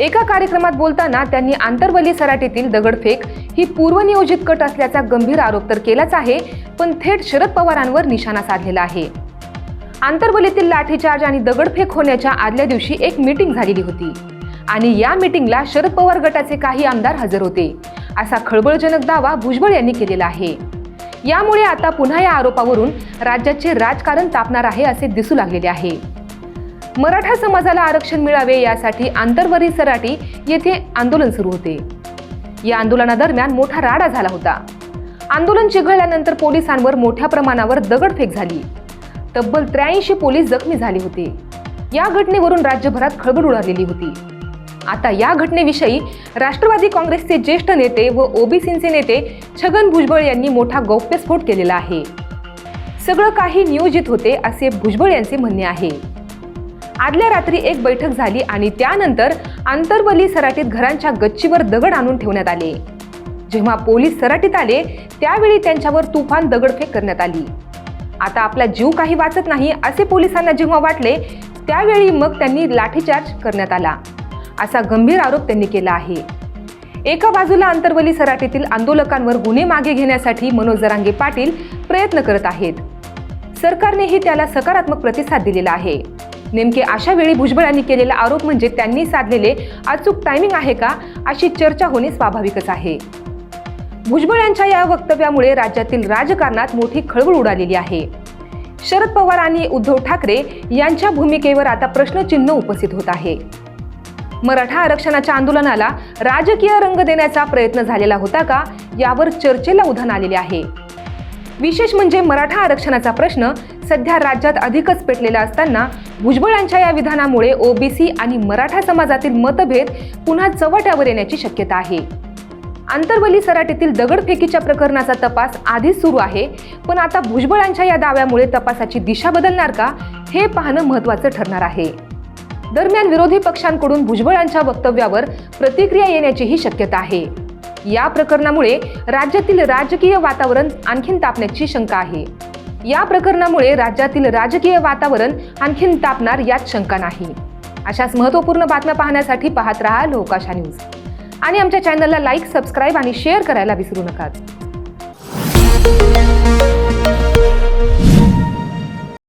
एका कार्यक्रमात बोलताना त्यांनी आंतरवली सराटीतील दगडफेक ही पूर्वनियोजित कट असल्याचा गंभीर आरोप तर केलाच आहे पण थेट शरद पवारांवर निशाणा साधलेला आहे. आंतरवलीतील लाठीचार्ज आणि दगडफेक होण्याच्या आदल्या दिवशी एक मीटिंग झालेली होती आणि या मीटिंगला शरद पवार गटाचे काही आमदार हजर होते असा खळबळजनक दावा भुजबळ यांनी केलेला आहे. यामुळे आता पुन्हा या आरोपावरून राज्याचे राजकारण तापणार आहे असे दिसू लागलेले आहे. मराठा समाजाला आरक्षण मिळावे यासाठी आंतरवरी सराटी येथे आंदोलन सुरू होते. या आंदोलनादरम्यान मोठा राडा झाला होता. आंदोलन चिघळल्यानंतर पोलिसांवर मोठ्या प्रमाणावर दगडफेक झाली. तब्बल त्र्याऐंशी पोलीस जखमी झाले होते. या घटनेवरून राज्यभरात खळबळ उडालेली होती. आता या घटनेविषयी राष्ट्रवादी काँग्रेसचे ज्येष्ठ नेते व ओबीसीचे नेते छगन भुजबळ यांनी मोठा गौप्यस्फोट केलेला आहे. सगळं काही नियोजित होते असे भुजबळ यांचे म्हणणे आहे. आदल्या रात्री एक बैठक झाली आणि त्यानंतर आंतरवली सराटीत घरांच्या गच्चीवर दगड आणून ठेवण्यात आले. जेव्हा पोलीस सराटीत आले त्यावेळी त्यांच्यावर तुफान दगडफेक करण्यात आली. आता आपला जीव काही वाचत नाही असे पोलिसांना जेव्हा वाटले त्यावेळी मग त्यांनी लाठीचार्ज करण्यात आला. असा गंभीर आरोप त्यांनी केला आहे. एका बाजूला आंतरवली सराटीतील आंदोलकांवर गुन्हे मागे घेण्यासाठी मनोज जरांगे पाटील प्रयत्न करत आहेत. सरकारनेही त्याला सकारात्मक प्रतिसाद दिलेला आहे. नेमके अशा वेळी भुजबळ यांनी केलेला आरोप म्हणजे त्यांनी साधलेले अचूक टायमिंग आहे का अशी चर्चा होणे स्वाभाविकच आहे. भुजबळ यांच्या या वक्तव्यामुळे राज्यातील राजकारणात मोठी खळबळ उडालेली आहे. शरद पवार आणि उद्धव ठाकरे यांच्या भूमिकेवर आता प्रश्नचिन्ह उपस्थित होत आहे. मराठा आरक्षणाच्या आंदोलनाला राजकीय रंग देण्याचा प्रयत्न झालेला होता का यावर चर्चेला उधाण आलेले आहे. विशेष म्हणजे मराठा आरक्षणाचा प्रश्न सध्या राज्यात अधिकच पेटलेला असताना भुजबळ यांच्या या विधानामुळे ओबीसी आणि मराठा समाजातील मतभेद पुन्हा चव्हाट्यावर येण्याची शक्यता आहे. आंतरवली सराटीतील दगडफेकीच्या प्रकरणाचा तपास आधीच सुरू आहे पण आता भुजबळांच्या या दाव्यामुळे तपासाची दिशा बदलणार का हे पाहणं महत्त्वाचं ठरणार आहे. दरम्यान विरोधी पक्षांकडून भुजबळांच्या वक्तव्यावर प्रतिक्रिया येण्याचीही शक्यता आहे. या प्रकरणामुळे राज्यातील राजकीय वातावरण आणखीन तापण्याची शंका आहे. या प्रकरणामुळे राज्यातील राजकीय वातावरण आणखीन तापणार यात शंका नाही. अशाच महत्त्वपूर्ण बातम्या पाहण्यासाठी पाहत रहा लोकाशा न्यूज. आणि आमच्या चॅनलला लाईक सबस्क्राईब आणि शेअर करायला विसरू नका.